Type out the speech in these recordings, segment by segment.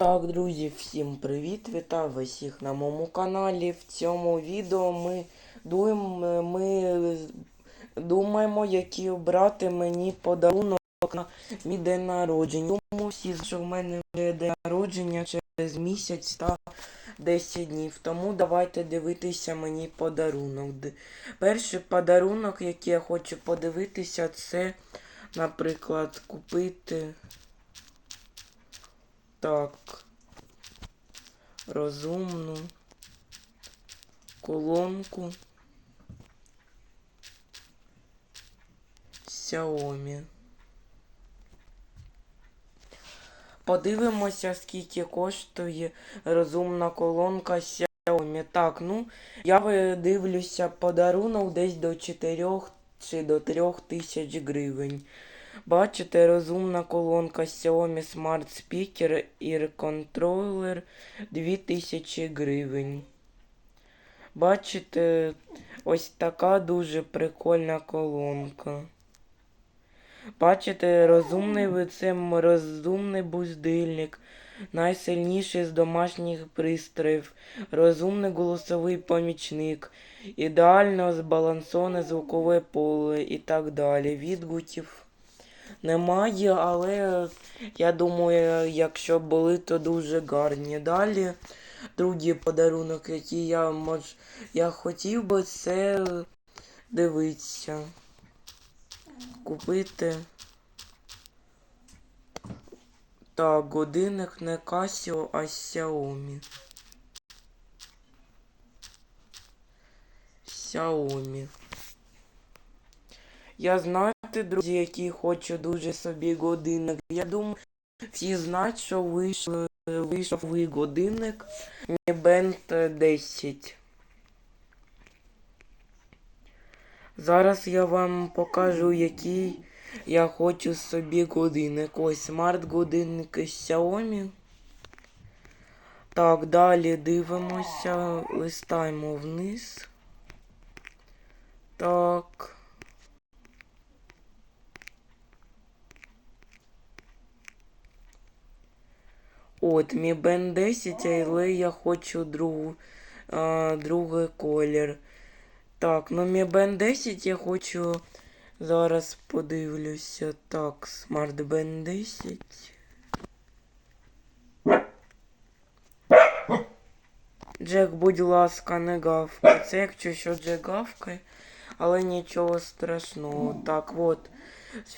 Так, друзі, всім привіт! Вітаю всіх на моєму каналі. В цьому відео ми дуємо, ми думаємо, який обрати мені подарунок на мій день народження. Тому всі, що в мене вже день народження через місяць та 10 днів. Тому давайте дивитися мені подарунок. Перший подарунок, який я хочу подивитися, це, наприклад, купити. Так. Розумну колонку Xiaomi. Подивимося, скільки коштує розумна колонка Xiaomi. Так, ну, я дивлюся подарунок десь до 4 чи до 3 тисяч гривень. Бачите, розумна колонка Xiaomi Smart Speaker Ear Controller 2000 гривень. Бачите, ось така дуже прикольна колонка. Бачите, розумний це розумний будильник, найсильніший з домашніх пристроїв, розумний голосовий помічник, ідеально збалансоване звукове поле і так далі. Відгуків немає, але я думаю, якщо були, то дуже гарні. Далі другий подарунок, який я мож... я хотів би, це дивитися. Купити. Так, годинник не Casio, а Xiaomi. Xiaomi. Я знаєте, друзі, який хочу дуже собі годинник. Я думаю, всі знають, що вийшов, вийшов новий годинник Band 10. Зараз я вам покажу, який я хочу собі годинник. Ось смарт-годинник із Xiaomi. Так, далі дивимося, листаємо вниз. Так. От, Mi Band 10, але я хочу другу, а, другий колір. Так, ну Mi Band 10 я хочу. Зараз подивлюся. Так, Smart Band 10. Джек, будь ласка, не гавкай. Це якщо що Джек гавкає, але нічого страшного. Так, от.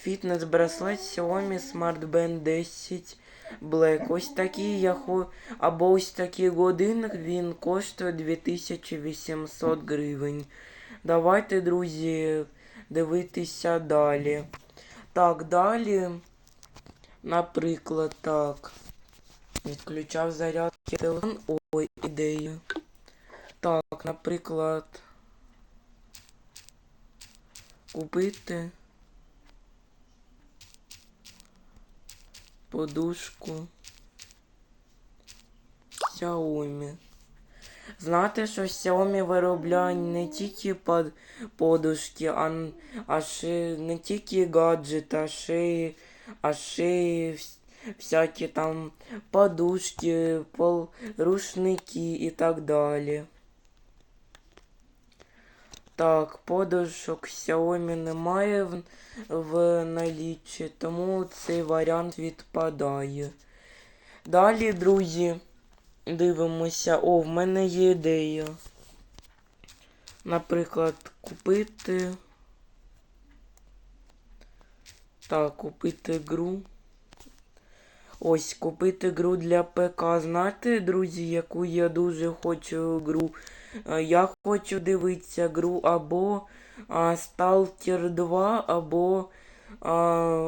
Фітнес-браслет Xiaomi Smart Band 10 Black. Ось такий я хо... Або ось такий годинник, він коштує 2800 гривень. Давайте, друзі, дивитися далі. Так, далі, наприклад, так. Відключав зарядки телефон. Ой, ідею. Так, наприклад. Купити. Подушку. Xiaomi. Знаєте, що Xiaomi виробляє не тільки под подушки, а, а ще не тільки гаджети, а ще, а ще всякі там подушки, пол, рушники і так далі. Так, подушок Xiaomi немає в, в наліччі, тому цей варіант відпадає. Далі, друзі, дивимося. О, в мене є ідея. Наприклад, купити. Так, купити гру. Ось, купити гру для ПК. Знаєте, друзі, яку я дуже хочу гру? Е, Я хочу дивитися гру або Stalker 2, або,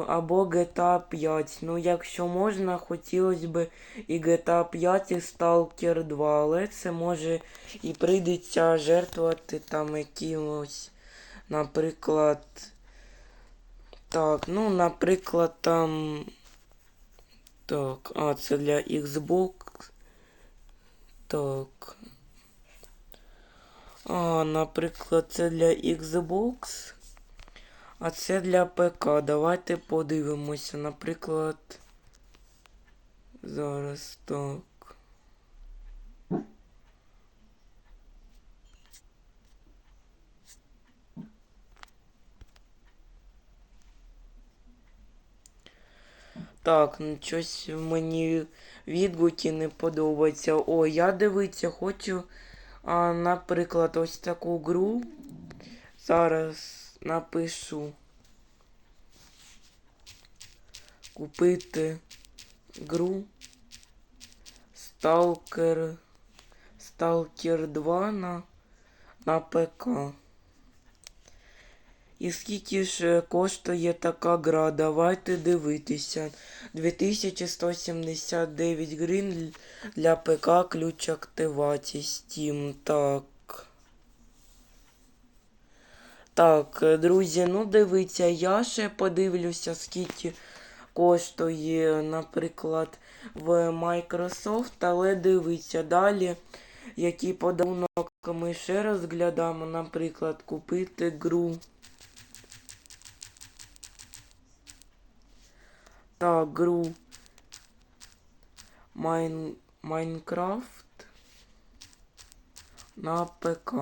або GTA 5. Ну, якщо можна, хотілося б і GTA 5, і Stalker 2, але це може і прийдеться жертвувати там якимось, наприклад. Так, ну, наприклад, там. Так, а, це для Xbox. Так. А, наприклад, це для Xbox. А це для ПК. Давайте подивимося. Наприклад. Зараз так. Так, ну щось мені відгуки не подобаються. О, я дивиться, хочу, а, наприклад, ось таку гру. Зараз напишу. Купити гру. Stalker. Stalker 2 на, на ПК. І скільки ж е, коштує така гра? Давайте дивитися. 2179 гривень для ПК ключ активації Steam. Так. Так, е, друзі, ну дивіться, я ще подивлюся, скільки коштує, наприклад, в Microsoft, але дивіться далі, який подарунок ми ще розглядаємо, наприклад, купити гру. Так, гру Майн... Майнкрафт на ПК.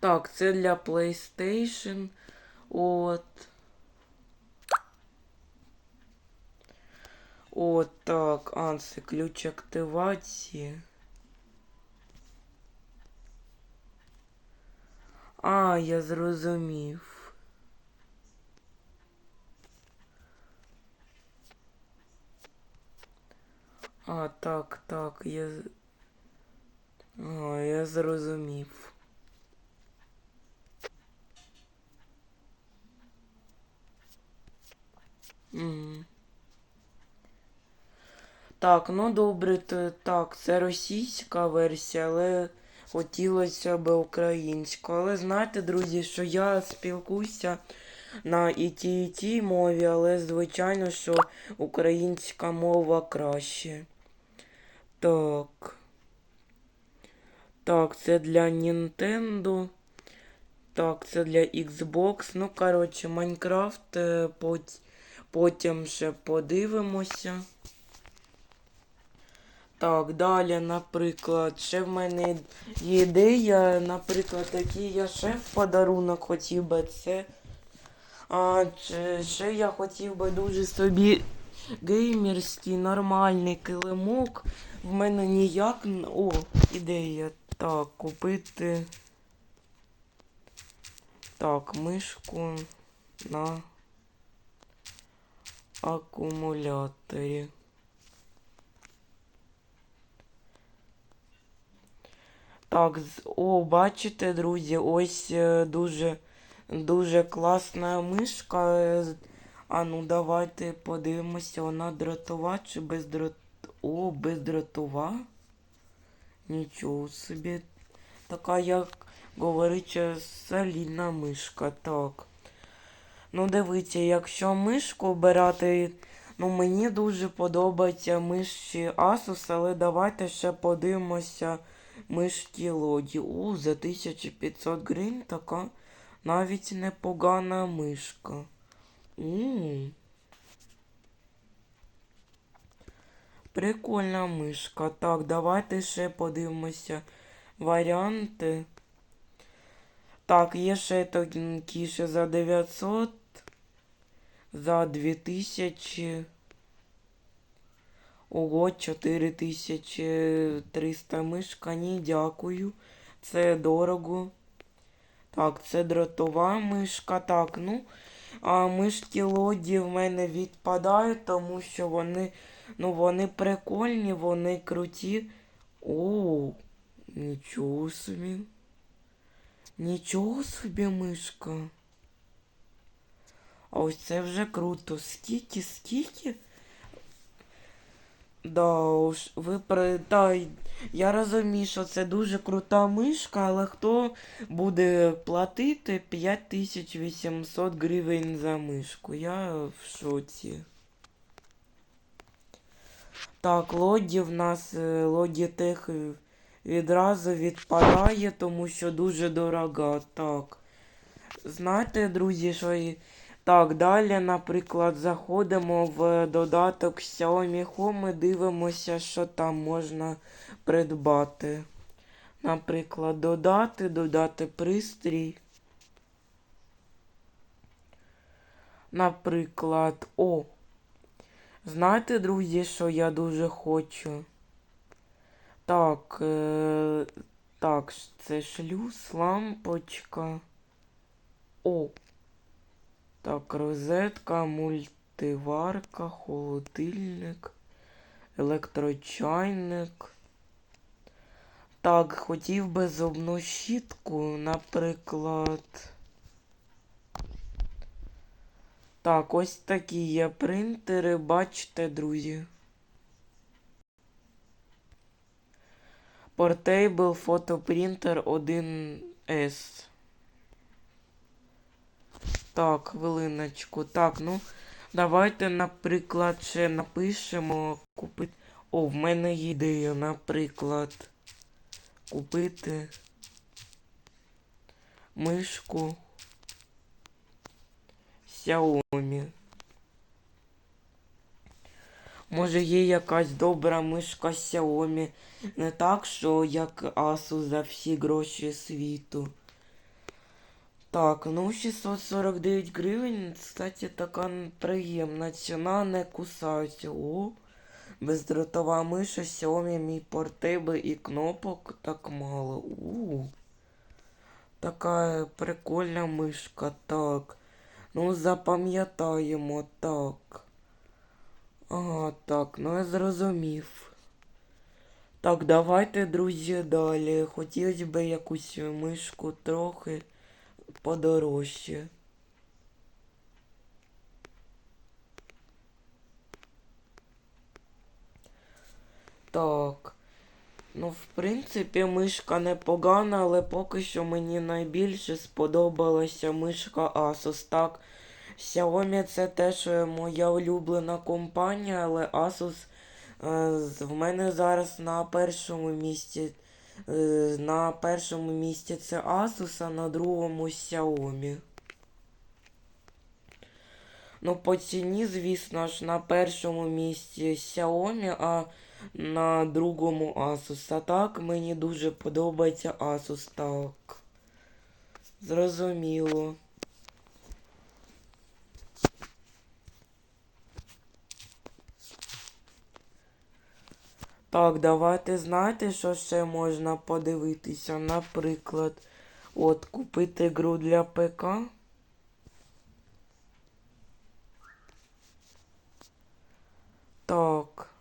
Так, це для PlayStation. От. От так, а, ключ активації. А, я зрозумів. А, так, так, я. А, я зрозумів. Мгм. Так, ну добре, то так, це російська версія, але хотілося б українську. Але знаєте, друзі, що я спілкуюся на і тій, і тій мові, але звичайно, що українська мова краще. Так. Так, це для Nintendo. Так, це для Xbox. Ну, коротше, Майнкрафт. е, пот- Потім ще подивимося. Так, далі, наприклад, ще в мене ідея, наприклад, який я ще в подарунок хотів би це. А ще я хотів би дуже собі геймерський нормальний килимок. В мене ніяк. О, ідея. Так, купити. Так, мишку на акумуляторі. Так, о, бачите, друзі, ось е, дуже, дуже класна мишка. е, А ну давайте подивимося, вона дротова чи без бездрот... О, бездротова? Нічого собі. Така, як говориться, солідна мишка. Так. Ну, дивіться, якщо мишку обирати, ну мені дуже подобаються миші Asus, але давайте ще подивимося мишки Лоді. О, за 1500 гривень така навіть непогана мишка. М. Прикольна мишка. Так, давайте ще подивимося варіанти. Так, є ще такі ще за 900, за 2000. Ого, 4300 мишка. Ні, дякую. Це дорого. Так, це дротова мишка. Так, ну. А мишки лоді в мене відпадають, тому що вони. Ну, вони прикольні, вони круті. О, нічого собі. Нічого собі мишка. А ось це вже круто. Скільки, скільки? Да, уж ви при... да, я розумію, що це дуже крута мишка, але хто буде платити 5800 гривень за мишку? Я в шоці. Так, лоді в нас е, Logitech е, відразу відпадає, тому що дуже дорога. Так. Знаєте, друзі, що Так, далі, наприклад, заходимо в додаток Xiaomi Home і дивимося, що там можна придбати. Наприклад, додати, додати пристрій. Наприклад, о. Знаєте, друзі, що я дуже хочу? Так, е, так, це шлюз, лампочка. О. Так, розетка, мультиварка, холодильник, електрочайник. Так, хотів би зубну щітку, наприклад. Так, ось такі є принтери, бачите, друзі. Portable Photoprinter 1S. Так, хвилиночку. Так, ну, давайте, наприклад, ще напишемо купити. О, в мене є ідея, наприклад, купити мишку Xiaomi. Може є якась добра мишка Xiaomi. Не так, що як Asus за всі гроші світу. Так, ну 649 гривень, кстати, така приємна ціна, не кусається. О, бездротова миша Xiaomi Mi Portable і кнопок так мало. У. Така прикольна мишка, так. Ну, запам'ятаємо, так. Ага, так, ну я зрозумів. Так, давайте, друзі, далі. Хотілося б якусь мишку трохи подорожче. Так. Ну, в принципі, мишка непогана, але поки що мені найбільше сподобалася мишка Asus. Так, Xiaomi це теж е, моя улюблена компанія, але Asus е, в мене зараз на першому місці. Е, на першому місці це Asus, а на другому Xiaomi. Ну, по ціні, звісно ж, на першому місці Xiaomi, а на другому Asus. А так мені дуже подобається Asus, так. Зрозуміло. Так, давайте знаєте, що ще можна подивитися? Наприклад, от купити гру для ПК. Так.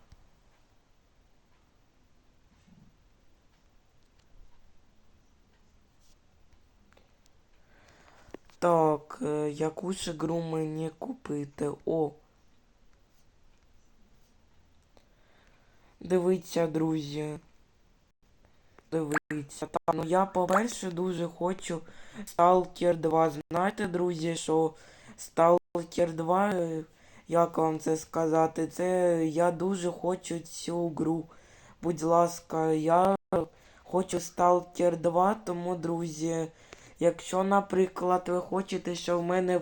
Так, е, яку ж гру мені купити? О. Дивіться, друзі. Дивіться. Так, ну я, по-перше, дуже хочу Stalker 2. Знаєте, друзі, що Stalker 2, е, як вам це сказати, це я дуже хочу цю гру. Будь ласка, я хочу Stalker 2, тому, друзі, якщо, наприклад, ви хочете, щоб в мене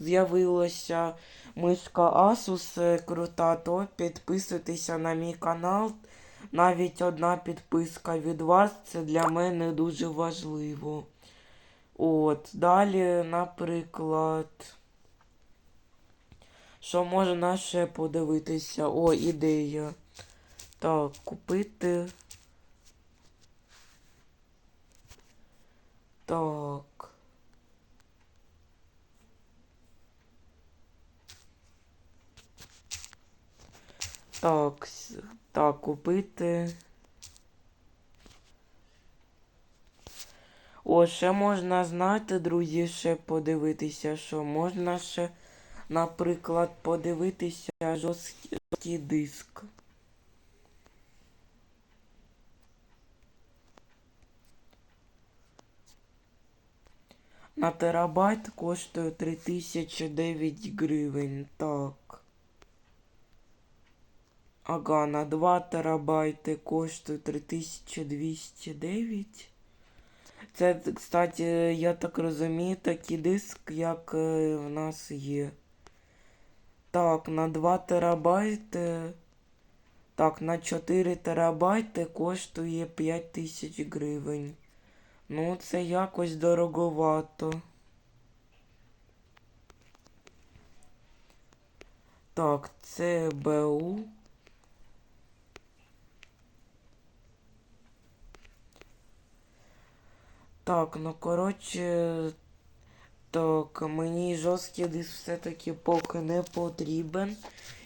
з'явилася мишка Asus е, крута, то підписуйтеся на мій канал. Навіть одна підписка від вас це для мене дуже важливо. От, далі, наприклад. Що можна ще подивитися? О, ідея. Так, купити. Так. Так, так, купити. О, ще можна знати, друзі, ще подивитися, що можна ще, наприклад, подивитися жорсткий диск. На терабайт коштує 3009 гривень. Так. Ага, на 2 терабайти коштує 3209. Це, кстати, я так розумію, такий диск, як е, в нас є. Так, на 2 терабайти. Так, на 4 терабайти коштує 5000 гривень. Ну, це якось дороговато. Так, це БУ. Так, ну коротше, так, мені жорсткий диск все-таки поки не потрібен.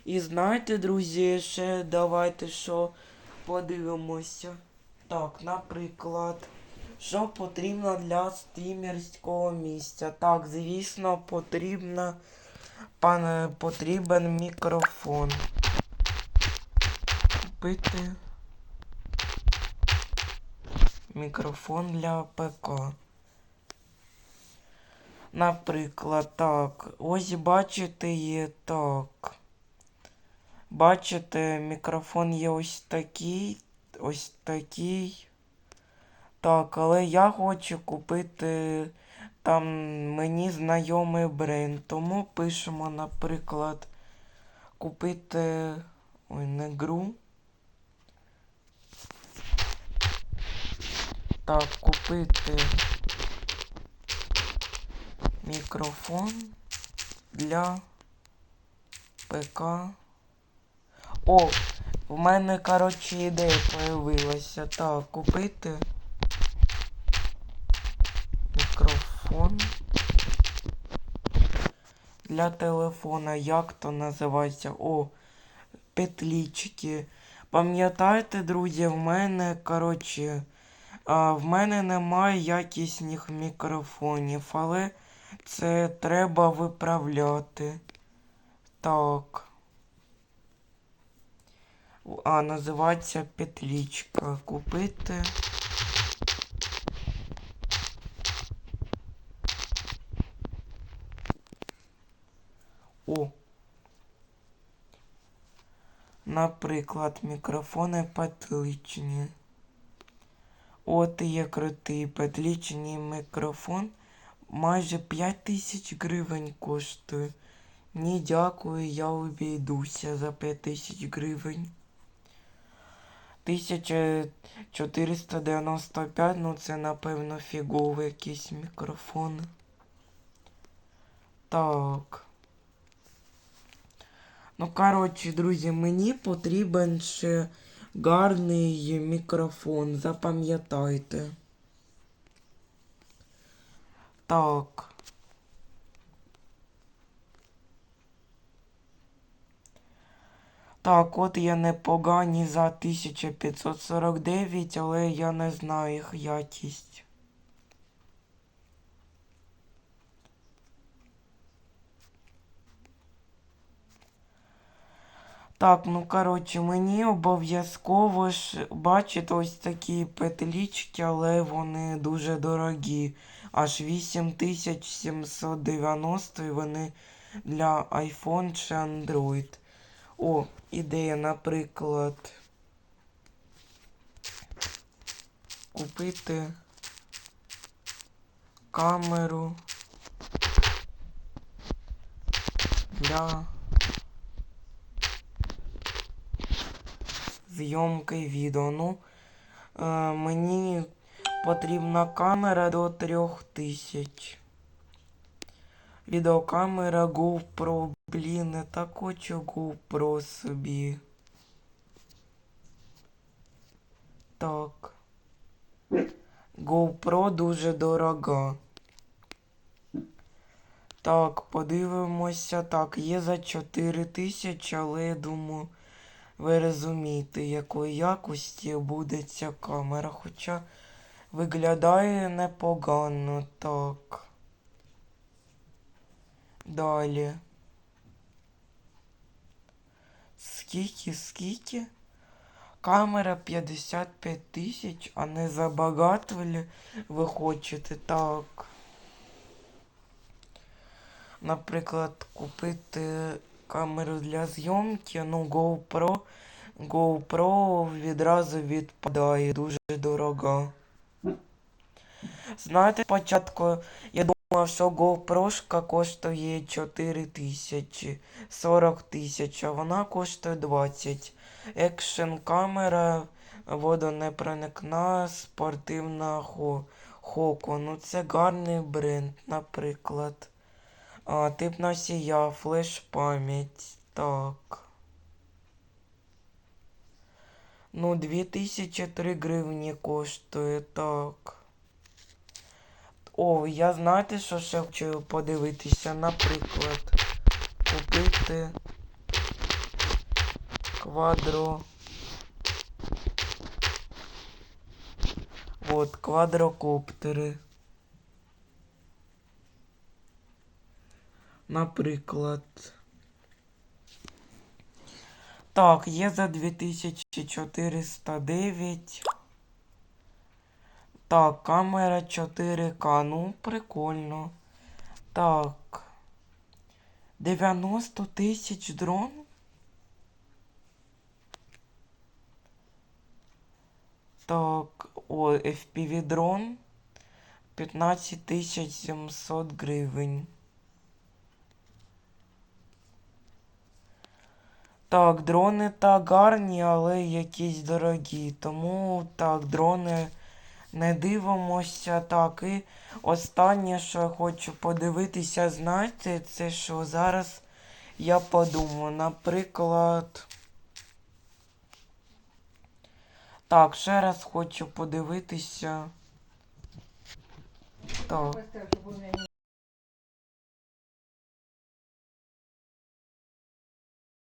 І знаєте, друзі, ще давайте що подивимося. Так, наприклад, що потрібно для стрімерського місця? Так, звісно, потрібно, пане, потрібен мікрофон. Купити мікрофон для ПК. Наприклад, так. Ось бачите є так. Бачите, мікрофон є ось такий, ось такий. Так, але я хочу купити там мені знайомий бренд. Тому пишемо, наприклад, купити. Ой, не гру. Так, купити мікрофон для ПК. О, в мене, коротше, ідея появилася. Так, купити мікрофон для телефона. Як то називається? О, петлічки. Пам'ятаєте, друзі, в мене, коротше, а, в мене немає якісних мікрофонів, але це треба виправляти. Так. А, називається петлічка. Купити. О. Наприклад, мікрофони петличні. От є крутий петличний мікрофон. Майже 5 тисяч гривень коштує. Ні, дякую, я обійдуся за 5 тисяч гривень. 1495, ну це напевно фіговий якийсь мікрофон. Так. Ну, коротше, друзі, мені потрібен ще гарний мікрофон, запам'ятайте. Так. Так, от є непогані за 1549, але я не знаю їх якість. Так, ну коротше, мені обов'язково ж бачите ось такі петлічки, але вони дуже дорогі. Аж 8790 і вони для iPhone чи Android. О, ідея, наприклад. Купити камеру для зйомки відео. Ну, е, мені потрібна камера до 3000. Відеокамера GoPro. Блін, не так хочу GoPro собі. Так. GoPro дуже дорога. Так, подивимося. Так, є за 4000, але я думаю, ви розумієте, якої якості буде ця камера. Хоча виглядає непогано так. Далі. Скільки, скільки? Камера 55 тисяч, а не забагато ли ви хочете так. Наприклад, купити камеру для зйомки, ну GoPro. GoPro відразу відпадає, дуже дорога. Знаєте, спочатку я думав, що GoPro коштує 4 тисячі, 40 тисяч, а вона коштує 20. Екшн камера, водонепроникна, спортивна хо, Хоко. Ну це гарний бренд, наприклад. А, тип носія, флеш пам'ять. Так. Ну, 2003 гривні коштує, так. О, я знаєте, що ще хочу подивитися, наприклад, купити квадро. От, квадрокоптери. Наприклад. Так, є за 2409. Так, камера 4К. Ну, прикольно. Так. 90 тисяч дрон? Так, о, FPV дрон. 15 тисяч 700 гривень. Так, дрони так гарні, але якісь дорогі. Тому так, дрони не дивимося. Так, і останнє, що я хочу подивитися, знаєте, це що зараз я подумаю, наприклад. Так, ще раз хочу подивитися. Так.